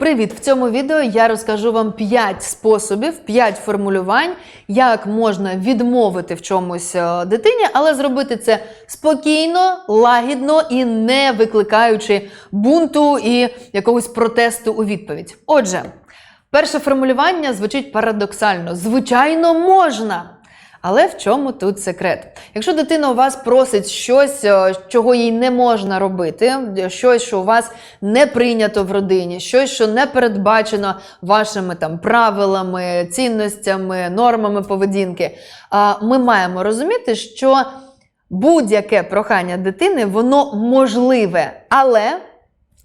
Привіт! В цьому відео я розкажу вам 5 способів, 5 формулювань, як можна відмовити в чомусь е, дитині, але зробити це спокійно, лагідно і не викликаючи бунту і якогось протесту у відповідь. Отже, перше формулювання звучить парадоксально: звичайно, можна. Але в чому тут секрет? Якщо дитина у вас просить щось, е, чого їй не можна робити, щось, що у вас не прийнято в родині, щось, що не передбачено вашими там правилами, цінностями, нормами поведінки, ми маємо розуміти, що будь-яке прохання дитини, воно можливе, але.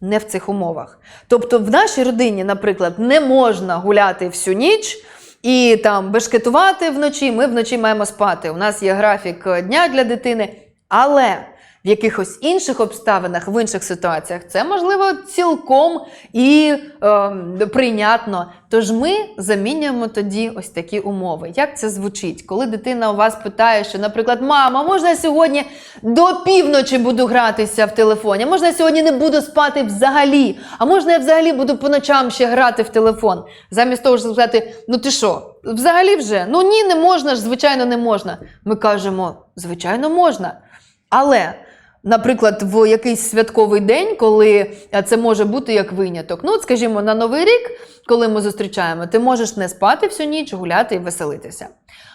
Не в цих умовах. Тобто, в нашій родині, наприклад, не можна гуляти всю ніч і там бешкетувати вночі. Ми вночі маємо спати. У нас є графік е, дня для дитини, але в якихось інших обставинах, в інших ситуаціях, це можливо цілком і е, прийнятно. Тож ми замінюємо тоді ось такі умови. Як це звучить? Коли дитина у вас питає, що, наприклад, мама, можна я сьогодні до півночі буду гратися в телефоні? Можна я сьогодні не буду спати взагалі? А можна я взагалі буду по ночам ще грати в телефон? Замість того, щоб сказати, ну ти що, взагалі вже? Ну ні, не можна ж, звичайно, не можна. Ми кажемо, звичайно, можна. Але. Наприклад, в якийсь святковий день, коли е, це може бути як виняток. Ну, от, скажімо, на Новий рік, коли ми зустрічаємо, ти можеш не спати всю ніч, гуляти і веселитися.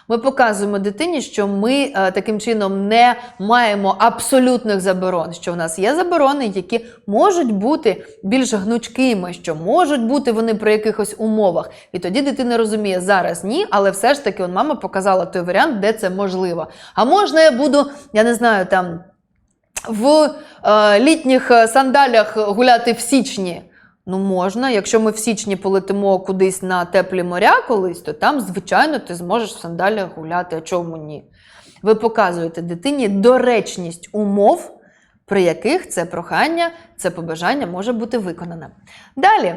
Ми показуємо дитині, що ми е, таким чином не маємо абсолютних заборон, що в нас є заборони, які можуть бути більш гнучкими, що можуть бути вони при якихось умовах. І тоді дитина розуміє, зараз ні, але все ж таки он, мама показала той варіант, де це можливо. А можна я буду, я не знаю, там в е, літніх е, сандалях гуляти в січні. Ну, можна. Якщо ми в січні полетимо кудись на теплі моря колись, то там, звичайно, ти зможеш в сандалях гуляти. А чому ні? Ви показуєте дитині доречність умов, при яких це прохання, це побажання може бути виконане. Далі,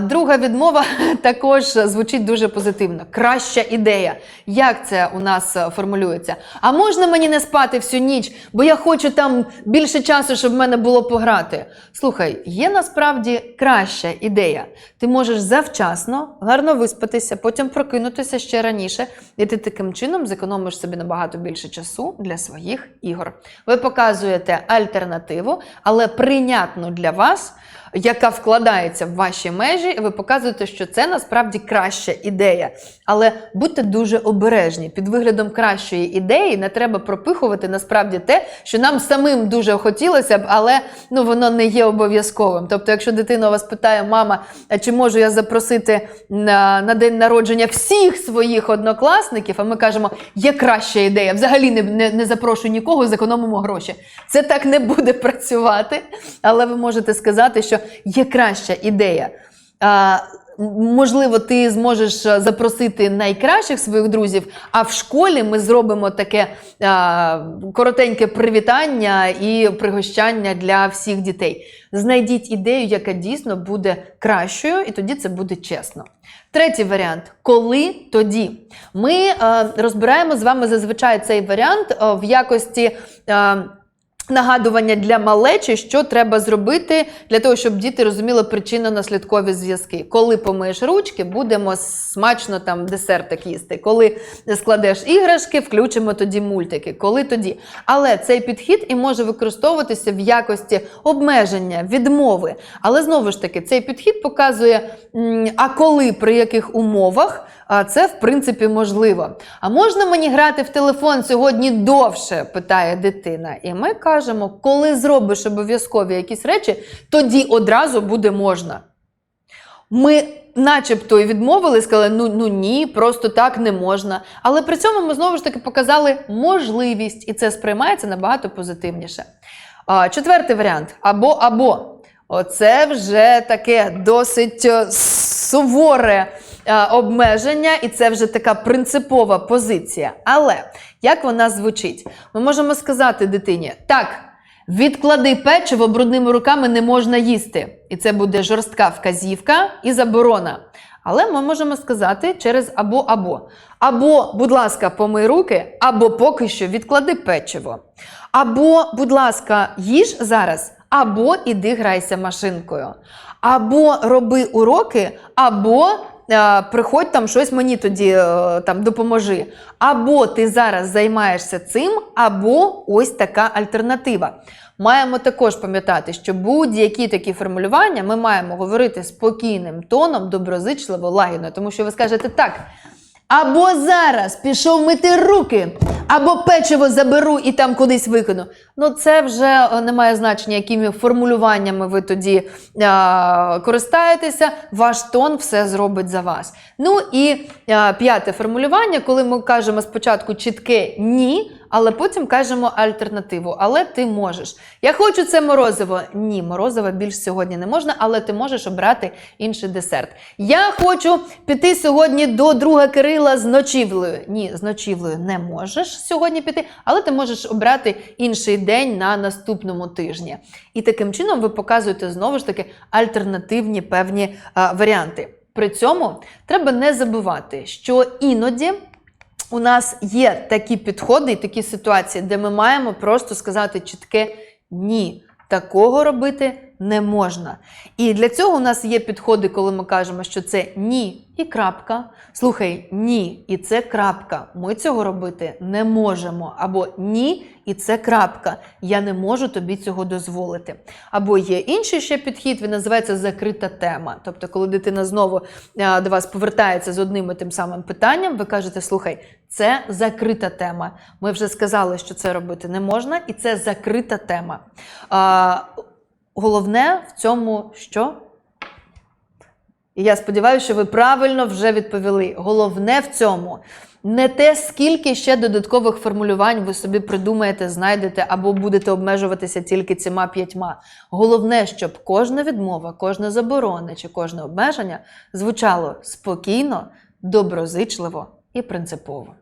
друга відмова також звучить дуже позитивно. Краща ідея. Як це у нас формулюється? А можна мені не спати всю ніч, бо я хочу там більше часу, щоб в мене було пограти. Слухай, є насправді краща ідея. Ти можеш завчасно, гарно виспатися, потім прокинутися ще раніше, і ти таким чином зекономиш собі набагато більше часу для своїх ігор. Ви показуєте альтернативу, але прийнятну для вас, яка вкладається в ваші межі, і ви показуєте, що це насправді краща ідея. Але будьте дуже обережні. Під виглядом кращої ідеї не треба пропихувати насправді те, що нам самим дуже хотілося б, але ну, воно не є обов'язковим. Тобто, якщо дитина вас питає, мама, а чи можу я запросити на, на день народження всіх своїх однокласників, а ми кажемо, є краща ідея, взагалі не, не, не запрошую нікого, зекономимо гроші. Це так не буде працювати, але ви можете сказати, що є краща ідея. А, Можливо, ти зможеш е, запросити найкращих своїх друзів, а в школі ми зробимо таке а, коротеньке привітання і пригощання для всіх дітей. Знайдіть ідею, яка дійсно буде кращою, і тоді це буде чесно. Третій варіант коли тоді. Ми е, розбираємо з вами зазвичай цей варіант е, в якості. Е, Нагадування для малечі, що треба зробити для того, щоб діти розуміли причинно-наслідкові зв'язки. Коли помиєш ручки, будемо смачно там десертик їсти. Коли складеш іграшки, включимо тоді мультики. Коли тоді. Але цей підхід і може використовуватися в якості обмеження, відмови. Але знову ж таки, цей підхід показує, а коли, при яких умовах. А це в принципі можливо. А можна мені грати в телефон сьогодні довше? питає дитина. І ми кажемо, коли зробиш обов'язкові якісь речі, тоді одразу буде можна. Ми начебто і відмовили, сказали, ну, ну ні, просто так не можна. Але при цьому ми знову ж таки показали можливість, і це сприймається набагато позитивніше. А, Четвертий варіант або або. Оце вже таке досить е, суворе обмеження, і це вже така принципова позиція. Але як вона звучить? Ми можемо сказати дитині, так. Відклади печиво брудними руками не можна їсти. І це буде жорстка вказівка і заборона. Але ми можемо сказати через або-або. Або, будь ласка, помий руки, або поки що відклади печиво. Або, будь ласка, їж зараз, або іди грайся машинкою. Або роби уроки, або е, приходь там щось мені тоді е, там допоможи. Або ти зараз займаєшся цим, або ось така альтернатива. Маємо також пам'ятати, що будь-які такі формулювання ми маємо говорити спокійним тоном, доброзичливо, лагідно, тому що ви скажете так. Або зараз пішов мити руки, або печиво заберу і там кудись викину. Ну, це вже е, не має значення, якими формулюваннями ви тоді а, користаєтеся. Ваш тон все зробить за вас. Ну і а, п'яте формулювання, коли ми кажемо спочатку чітке ні, але потім кажемо альтернативу. Але ти можеш. Я хочу це морозиво. Ні, морозиво більш сьогодні не можна, але ти можеш обрати інший десерт. Я хочу піти сьогодні до друга Кирила з ночівлею. Ні, з ночівлею не можеш сьогодні піти, але ти можеш обрати інший день на наступному тижні. І таким чином ви показуєте знову ж таки альтернативні певні а, варіанти. При цьому треба не забувати, що іноді у нас є такі підходи і такі ситуації, де ми маємо просто сказати чітке ні. Такого робити не можна. І для цього у нас є підходи, коли ми кажемо, що це ні і крапка. Слухай, ні, і це крапка. Ми цього робити не можемо. Або ні, і це крапка. Я не можу тобі цього дозволити. Або є інший ще підхід, він називається закрита тема. Тобто, коли дитина знову до вас повертається з одним і тим самим питанням, ви кажете: слухай, це закрита тема. Ми вже сказали, що це робити не можна, і це закрита тема. Головне в цьому що? І я сподіваюся, що ви правильно вже відповіли. Головне в цьому не те, скільки ще додаткових формулювань ви собі придумаєте, знайдете або будете обмежуватися тільки цими п'ятьма. Головне, щоб кожна відмова, кожна заборона чи кожне обмеження звучало спокійно, доброзичливо і принципово.